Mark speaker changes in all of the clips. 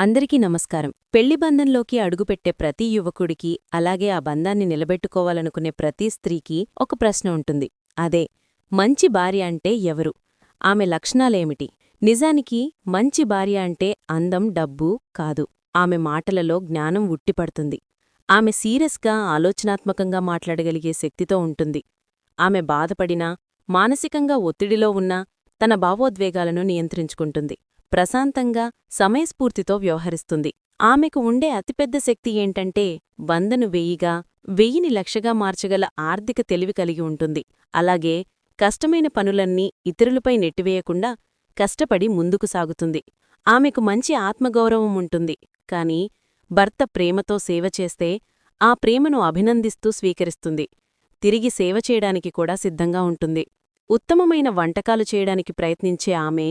Speaker 1: అందరికీ నమస్కారం. పెళ్ళి బంధంలోకి అడుగుపెట్టే ప్రతి యువకుడికి అలాగే ఆ బంధాన్ని నిలబెట్టుకోవాలనుకునే ప్రతి స్త్రీకి ఒక ప్రశ్న ఉంటుంది. అదే మంచి భార్య అంటే ఎవరు? ఆమె లక్షణాలేమిటి? నిజానికి మంచి భార్య అంటే అందం డబ్బు కాదు. ఆమె మాటలలో జ్ఞానం ఉట్టిపడుతుంది. ఆమె సీరియస్గా ఆలోచనాత్మకంగా మాట్లాడగలిగే శక్తితో ఉంటుంది. ఆమె బాధపడినా మానసికంగా ఒత్తిడిలో ఉన్నా తన భావోద్వేగాలను నియంత్రించుకుంటుంది. ప్రశాంతంగా సమయస్ఫూర్తితో వ్యవహరిస్తుంది. ఆమెకు ఉండే అతిపెద్ద శక్తి ఏంటంటే వందను వెయ్యిగా వెయ్యిని లక్షగా మార్చగల ఆర్థిక తెలివి కలిగి ఉంటుంది. అలాగే కష్టమైన పనులన్నీ ఇతరులపై నెట్టివేయకుండా కష్టపడి ముందుకు సాగుతుంది. ఆమెకు మంచి ఆత్మగౌరవం ఉంటుంది. కాని భర్త ప్రేమతో సేవ చేస్తే ఆ ప్రేమను అభినందిస్తూ స్వీకరిస్తుంది. తిరిగి సేవ చేయడానికి కూడా సిద్ధంగా ఉంటుంది. ఉత్తమమైన వంటకాలు చేయడానికి ప్రయత్నించే ఆమె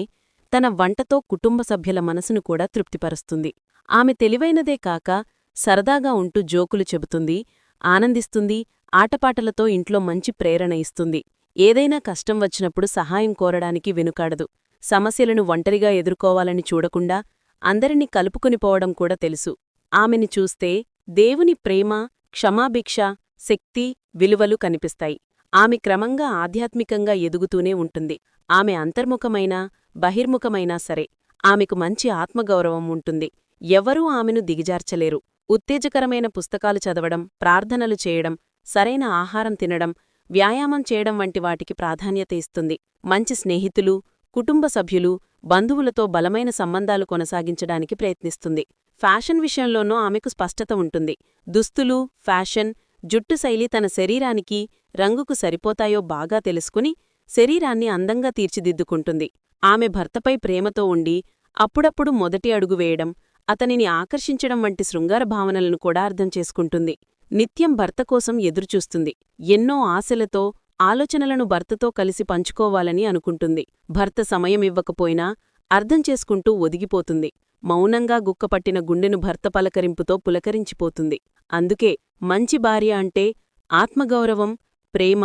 Speaker 1: తన వంటతో కుటుంబ సభ్యుల మనసును కూడా తృప్తిపరుస్తుంది. ఆమె తెలివైనదే కాక సరదాగా ఉంటూ జోకులు చెబుతుంది ఆనందిస్తుంది ఆటపాటలతో ఇంట్లో మంచి ప్రేరణ ఇస్తుంది. ఏదైనా కష్టం వచ్చినప్పుడు సహాయం కోరడానికి వెనుకాడదు. సమస్యలను ఒంటరిగా ఎదుర్కోవాలని చూడకుండా అందరినీ కలుపుకునిపోవడం కూడా తెలుసు. ఆమెని చూస్తే దేవుని ప్రేమ క్షమాభిక్ష శక్తి విలువలు కనిపిస్తాయి. ఆమె క్రమంగా ఆధ్యాత్మికంగా ఎదుగుతూనే ఉంటుంది. ఆమె అంతర్ముఖమైన బహిర్ముఖమైనా సరే ఆమెకు మంచి ఆత్మగౌరవం ఉంటుంది. ఎవరూ ఆమెను దిగిజార్చలేరు. ఉత్తేజకరమైన పుస్తకాలు చదవడం ప్రార్థనలు చేయడం సరైన ఆహారం తినడం వ్యాయామం చేయడం వంటి వాటికి ప్రాధాన్యత ఇస్తుంది. మంచి స్నేహితులు కుటుంబ సభ్యులు బంధువులతో బలమైన సంబంధాలు కొనసాగించడానికి ప్రయత్నిస్తుంది. ఫ్యాషన్ విషయంలోనూ ఆమెకు స్పష్టత ఉంటుంది. దుస్తులు ఫ్యాషన్ జుట్టు శైలి తన శరీరానికి రంగుకు సరిపోతాయో బాగా తెలుసుకుని శరీరాన్ని అందంగా తీర్చిదిద్దుకుంటుంది. ఆమె భర్తపై ప్రేమతో ఉండి అప్పుడప్పుడు మొదటి అడుగు వేయడం అతనిని ఆకర్షించడం వంటి శృంగార భావనలను కూడా అర్థం చేసుకుంటుంది. నిత్యం భర్త కోసం ఎదురుచూస్తుంది. ఎన్నో ఆశలతో ఆలోచనలను భర్తతో కలిసి పంచుకోవాలని అనుకుంటుంది. భర్త సమయమివ్వకపోయినా అర్థం చేసుకుంటూ ఒదిగిపోతుంది. మౌనంగా గుక్కపట్టిన గుండెను భర్త పలకరింపుతో పులకరించిపోతుంది. అందుకే మంచి భార్య అంటే ఆత్మగౌరవం ప్రేమ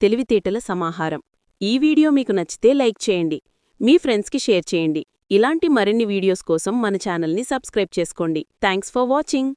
Speaker 1: తెలివితేటల సమాహారం. ఈ వీడియో మీకు నచ్చితే లైక్ చేయండి. మీ ఫ్రెండ్స్కి షేర్ చేయండి. ఇలాంటి మరిన్ని వీడియోస్ కోసం మన ఛానల్ని సబ్స్క్రైబ్ చేసుకోండి. Thanks for watching.